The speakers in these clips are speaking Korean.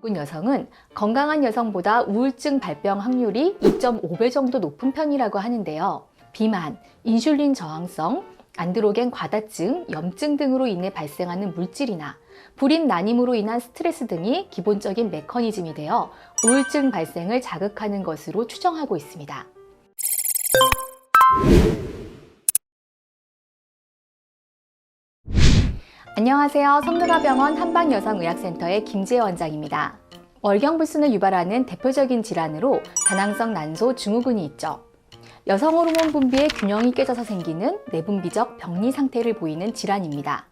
군 여성은 건강한 여성보다 우울증 발병 확률이 2.5배 정도 높은 편이라고 하는데요. 비만, 인슐린 저항성, 안드로겐 과다증, 염증 등으로 인해 발생하는 물질이나 불임 난임으로 인한 스트레스 등이 기본적인 메커니즘이 되어 우울증 발생을 자극하는 것으로 추정하고 있습니다. 안녕하세요. 성능아병원 한방여성의학센터의 김지혜 원장입니다. 월경불순을 유발하는 대표적인 질환으로 다낭성 난소 증후군이 있죠. 여성 호르몬 분비의 균형이 깨져서 생기는 내분비적 병리 상태를 보이는 질환입니다.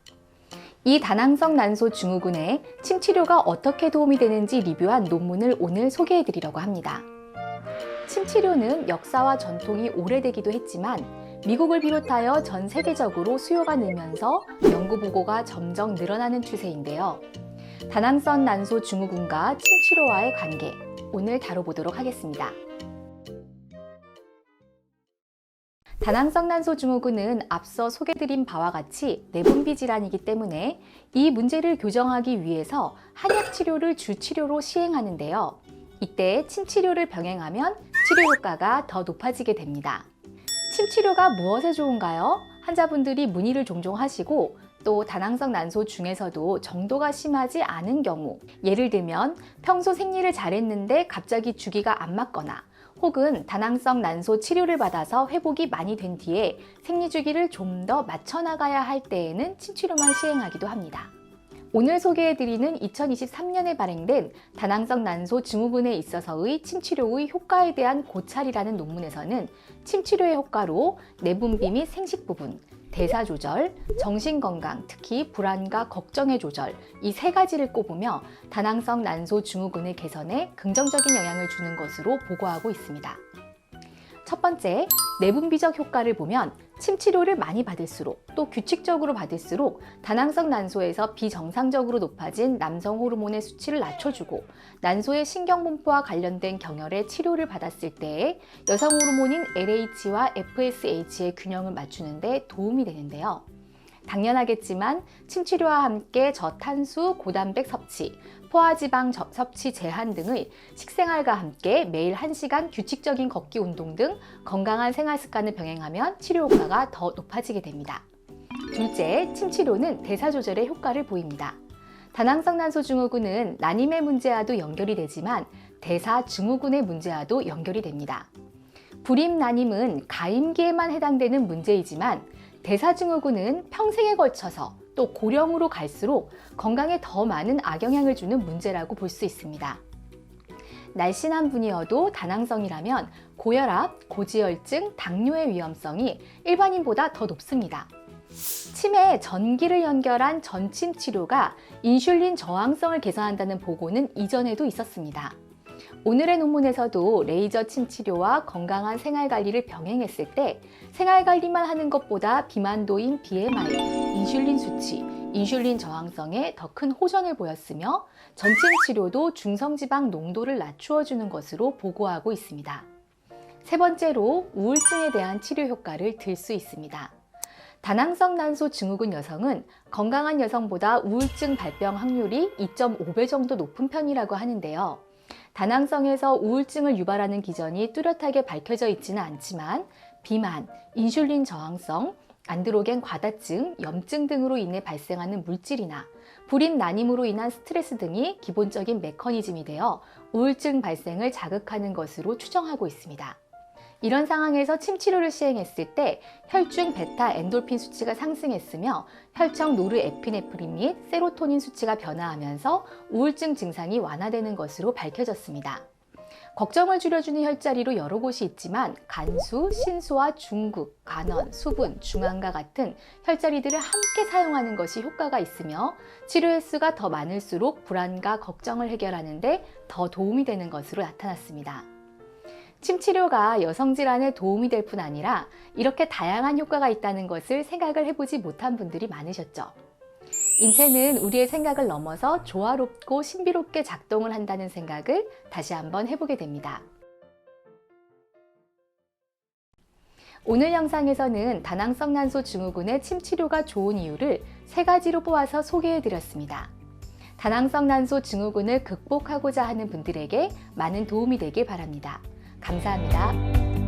이 다낭성 난소 증후군에 침 치료가 어떻게 도움이 되는지 리뷰한 논문을 오늘 소개해 드리려고 합니다. 침 치료는 역사와 전통이 오래되기도 했지만 미국을 비롯하여 전 세계적으로 수요가 늘면서 연구 보고가 점점 늘어나는 추세인데요. 다낭성 난소 증후군과 침 치료와의 관계 오늘 다뤄보도록 하겠습니다. 다낭성 난소 증후군은 앞서 소개드린 바와 같이 내분비 질환이기 때문에 이 문제를 교정하기 위해서 한약 치료를 주 치료로 시행하는데요. 이때 침 치료를 병행하면 치료 효과가 더 높아지게 됩니다. 침 치료가 무엇에 좋은가요? 환자분들이 문의를 종종 하시고 또 다낭성 난소 중에서도 정도가 심하지 않은 경우 예를 들면 평소 생리를 잘했는데 갑자기 주기가 안 맞거나 혹은 다낭성 난소 치료를 받아서 회복이 많이 된 뒤에 생리 주기를 좀 더 맞춰 나가야 할 때에는 침 치료만 시행하기도 합니다. 오늘 소개해드리는 2023년에 발행된 다낭성 난소 증후군에 있어서의 침치료의 효과에 대한 고찰이라는 논문에서는 침치료의 효과로 내분비 및 생식 부분, 대사 조절, 정신 건강, 특히 불안과 걱정의 조절 이 세 가지를 꼽으며 다낭성 난소 증후군의 개선에 긍정적인 영향을 주는 것으로 보고하고 있습니다. 첫 번째, 내분비적 효과를 보면 침 치료를 많이 받을수록 또 규칙적으로 받을수록 다낭성 난소에서 비정상적으로 높아진 남성 호르몬의 수치를 낮춰주고 난소의 신경분포와 관련된 경혈의 치료를 받았을 때 여성 호르몬인 LH와 FSH의 균형을 맞추는데 도움이 되는데요. 당연하겠지만 침치료와 함께 저탄수, 고단백 섭취, 포화지방 저- 섭취 제한 등의 식생활과 함께 매일 1시간 규칙적인 걷기 운동 등 건강한 생활 습관을 병행하면 치료 효과가 더 높아지게 됩니다. 둘째, 침치료는 대사 조절에 효과를 보입니다. 다낭성 난소 증후군은 난임의 문제와도 연결이 되지만 대사 증후군의 문제와도 연결이 됩니다. 불임 난임은 가임기에만 해당되는 문제이지만 대사증후군은 평생에 걸쳐서 또 고령으로 갈수록 건강에 더 많은 악영향을 주는 문제라고 볼 수 있습니다. 날씬한 분이어도 다낭성이라면 고혈압, 고지혈증, 당뇨의 위험성이 일반인보다 더 높습니다. 침에 전기를 연결한 전침 치료가 인슐린 저항성을 개선한다는 보고는 이전에도 있었습니다. 오늘의 논문에서도 레이저 침 치료와 건강한 생활 관리를 병행했을 때 생활 관리만 하는 것보다 비만도인 BMI, 인슐린 수치, 인슐린 저항성에 더 큰 호전을 보였으며 전침 치료도 중성지방 농도를 낮추어 주는 것으로 보고하고 있습니다. 세 번째로 우울증에 대한 치료 효과를 들 수 있습니다. 다낭성 난소 증후군 여성은 건강한 여성보다 우울증 발병 확률이 2.5배 정도 높은 편이라고 하는데요. 다낭성에서 우울증을 유발하는 기전이 뚜렷하게 밝혀져 있지는 않지만 비만, 인슐린 저항성, 안드로겐 과다증, 염증 등으로 인해 발생하는 물질이나 불임 난임으로 인한 스트레스 등이 기본적인 메커니즘이 되어 우울증 발생을 자극하는 것으로 추정하고 있습니다. 이런 상황에서 침 치료를 시행했을 때 혈중 베타 엔돌핀 수치가 상승했으며 혈청 노르에피네프린 및 세로토닌 수치가 변화하면서 우울증 증상이 완화되는 것으로 밝혀졌습니다. 걱정을 줄여주는 혈자리로 여러 곳이 있지만 간수, 신수와 중국, 간원, 수분, 중앙과 같은 혈자리들을 함께 사용하는 것이 효과가 있으며 치료 횟수가 더 많을수록 불안과 걱정을 해결하는 데 더 도움이 되는 것으로 나타났습니다. 침 치료가 여성 질환에 도움이 될 뿐 아니라 이렇게 다양한 효과가 있다는 것을 생각을 해보지 못한 분들이 많으셨죠. 인체는 우리의 생각을 넘어서 조화롭고 신비롭게 작동을 한다는 생각을 다시 한번 해보게 됩니다. 오늘 영상에서는 다낭성 난소 증후군의 침 치료가 좋은 이유를 세 가지로 뽑아서 소개해 드렸습니다. 다낭성 난소 증후군을 극복하고자 하는 분들에게 많은 도움이 되길 바랍니다. 감사합니다.